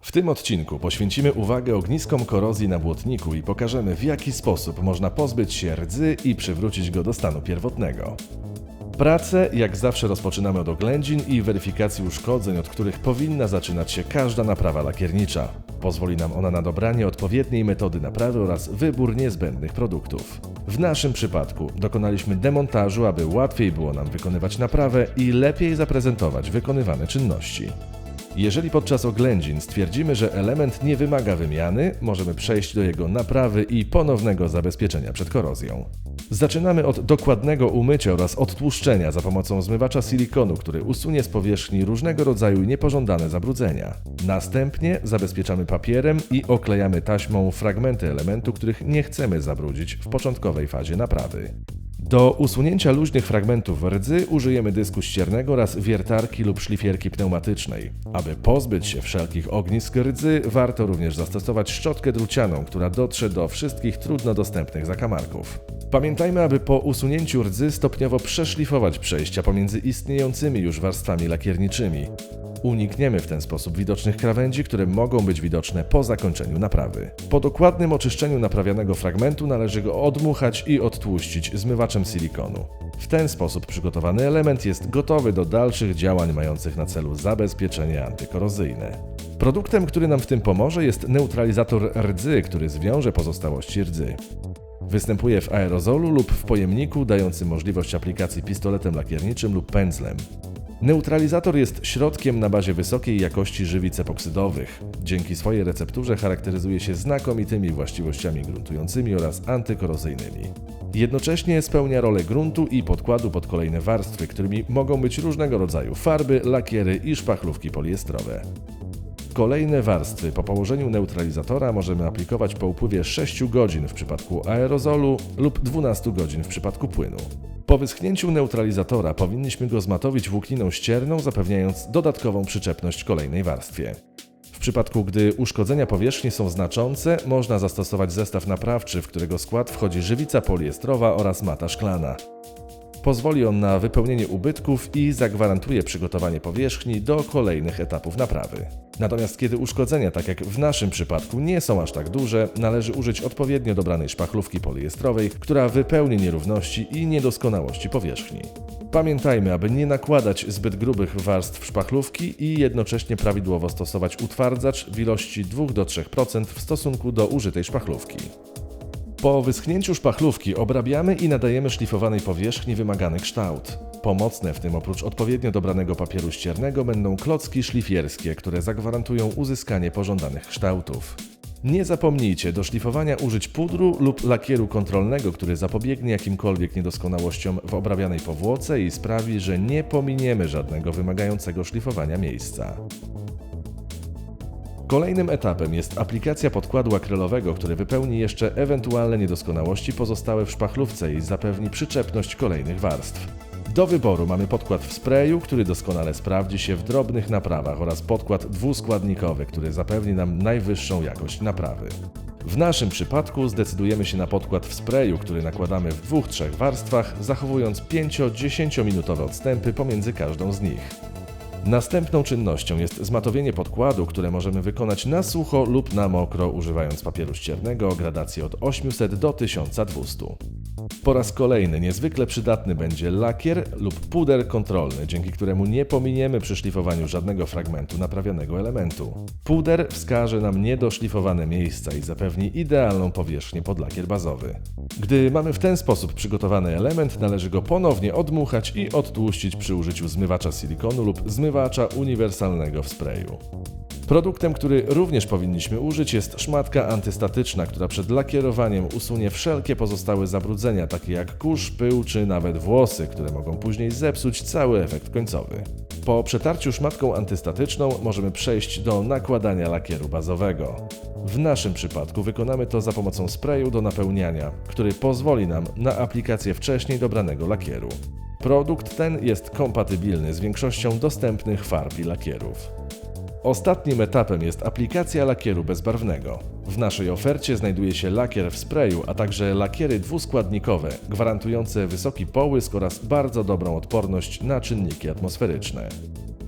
W tym odcinku poświęcimy uwagę ogniskom korozji na błotniku i pokażemy w jaki sposób można pozbyć się rdzy i przywrócić go do stanu pierwotnego. Pracę jak zawsze rozpoczynamy od oględzin i weryfikacji uszkodzeń, od których powinna zaczynać się każda naprawa lakiernicza. Pozwoli nam ona na dobranie odpowiedniej metody naprawy oraz wybór niezbędnych produktów. W naszym przypadku dokonaliśmy demontażu, aby łatwiej było nam wykonywać naprawę i lepiej zaprezentować wykonywane czynności. Jeżeli podczas oględzin stwierdzimy, że element nie wymaga wymiany, możemy przejść do jego naprawy i ponownego zabezpieczenia przed korozją. Zaczynamy od dokładnego umycia oraz odtłuszczenia za pomocą zmywacza silikonu, który usunie z powierzchni różnego rodzaju niepożądane zabrudzenia. Następnie zabezpieczamy papierem i oklejamy taśmą fragmenty elementu, których nie chcemy zabrudzić w początkowej fazie naprawy. Do usunięcia luźnych fragmentów rdzy użyjemy dysku ściernego oraz wiertarki lub szlifierki pneumatycznej. Aby pozbyć się wszelkich ognisk rdzy, warto również zastosować szczotkę drucianą, która dotrze do wszystkich trudno dostępnych zakamarków. Pamiętajmy, aby po usunięciu rdzy stopniowo przeszlifować przejścia pomiędzy istniejącymi już warstwami lakierniczymi. Unikniemy w ten sposób widocznych krawędzi, które mogą być widoczne po zakończeniu naprawy. Po dokładnym oczyszczeniu naprawianego fragmentu należy go odmuchać i odtłuścić zmywaczem silikonu. W ten sposób przygotowany element jest gotowy do dalszych działań mających na celu zabezpieczenie antykorozyjne. Produktem, który nam w tym pomoże jest neutralizator rdzy, który zwiąże pozostałości rdzy. Występuje w aerozolu lub w pojemniku, dający możliwość aplikacji pistoletem lakierniczym lub pędzlem. Neutralizator jest środkiem na bazie wysokiej jakości żywic epoksydowych. Dzięki swojej recepturze charakteryzuje się znakomitymi właściwościami gruntującymi oraz antykorozyjnymi. Jednocześnie spełnia rolę gruntu i podkładu pod kolejne warstwy, którymi mogą być różnego rodzaju farby, lakiery i szpachlówki poliestrowe. Kolejne warstwy po położeniu neutralizatora możemy aplikować po upływie 6 godzin w przypadku aerozolu lub 12 godzin w przypadku płynu. Po wyschnięciu neutralizatora powinniśmy go zmatowić włókniną ścierną, zapewniając dodatkową przyczepność kolejnej warstwie. W przypadku, gdy uszkodzenia powierzchni są znaczące, można zastosować zestaw naprawczy, w którego skład wchodzi żywica poliestrowa oraz mata szklana. Pozwoli on na wypełnienie ubytków i zagwarantuje przygotowanie powierzchni do kolejnych etapów naprawy. Natomiast kiedy uszkodzenia, tak jak w naszym przypadku, nie są aż tak duże, należy użyć odpowiednio dobranej szpachlówki poliestrowej, która wypełni nierówności i niedoskonałości powierzchni. Pamiętajmy, aby nie nakładać zbyt grubych warstw szpachlówki i jednocześnie prawidłowo stosować utwardzacz w ilości 2-3% w stosunku do użytej szpachlówki. Po wyschnięciu szpachlówki obrabiamy i nadajemy szlifowanej powierzchni wymagany kształt. Pomocne w tym oprócz odpowiednio dobranego papieru ściernego będą klocki szlifierskie, które zagwarantują uzyskanie pożądanych kształtów. Nie zapomnijcie do szlifowania użyć pudru lub lakieru kontrolnego, który zapobiegnie jakimkolwiek niedoskonałościom w obrabianej powłoce i sprawi, że nie pominiemy żadnego wymagającego szlifowania miejsca. Kolejnym etapem jest aplikacja podkładu akrylowego, który wypełni jeszcze ewentualne niedoskonałości pozostałe w szpachlówce i zapewni przyczepność kolejnych warstw. Do wyboru mamy podkład w sprayu, który doskonale sprawdzi się w drobnych naprawach oraz podkład dwuskładnikowy, który zapewni nam najwyższą jakość naprawy. W naszym przypadku zdecydujemy się na podkład w sprayu, który nakładamy w dwóch, trzech warstwach, zachowując 5-10 minutowe odstępy pomiędzy każdą z nich. Następną czynnością jest zmatowienie podkładu, które możemy wykonać na sucho lub na mokro, używając papieru ściernego o gradacji od 800 do 1200. Po raz kolejny niezwykle przydatny będzie lakier lub puder kontrolny, dzięki któremu nie pominiemy przy szlifowaniu żadnego fragmentu naprawionego elementu. Puder wskaże nam niedoszlifowane miejsca i zapewni idealną powierzchnię pod lakier bazowy. Gdy mamy w ten sposób przygotowany element, należy go ponownie odmuchać i odtłuścić przy użyciu zmywacza silikonu lub zmywacza uniwersalnego w sprayu. Produktem, który również powinniśmy użyć jest szmatka antystatyczna, która przed lakierowaniem usunie wszelkie pozostałe zabrudzenia, takie jak kurz, pył czy nawet włosy, które mogą później zepsuć cały efekt końcowy. Po przetarciu szmatką antystatyczną możemy przejść do nakładania lakieru bazowego. W naszym przypadku wykonamy to za pomocą sprayu do napełniania, który pozwoli nam na aplikację wcześniej dobranego lakieru. Produkt ten jest kompatybilny z większością dostępnych farb i lakierów. Ostatnim etapem jest aplikacja lakieru bezbarwnego. W naszej ofercie znajduje się lakier w sprayu, a także lakiery dwuskładnikowe, gwarantujące wysoki połysk oraz bardzo dobrą odporność na czynniki atmosferyczne.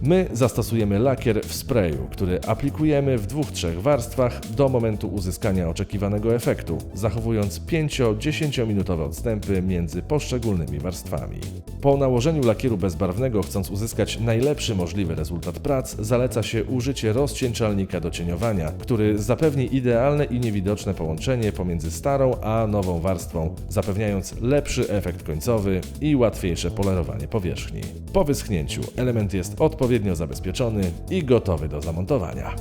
My zastosujemy lakier w sprayu, który aplikujemy w dwóch-trzech warstwach do momentu uzyskania oczekiwanego efektu, zachowując 5-10 minutowe odstępy między poszczególnymi warstwami. Po nałożeniu lakieru bezbarwnego, chcąc uzyskać najlepszy możliwy rezultat prac, zaleca się użycie rozcieńczalnika do cieniowania, który zapewni idealne i niewidoczne połączenie pomiędzy starą a nową warstwą, zapewniając lepszy efekt końcowy i łatwiejsze polerowanie powierzchni. Po wyschnięciu element jest odpowiednio zabezpieczony i gotowy do zamontowania.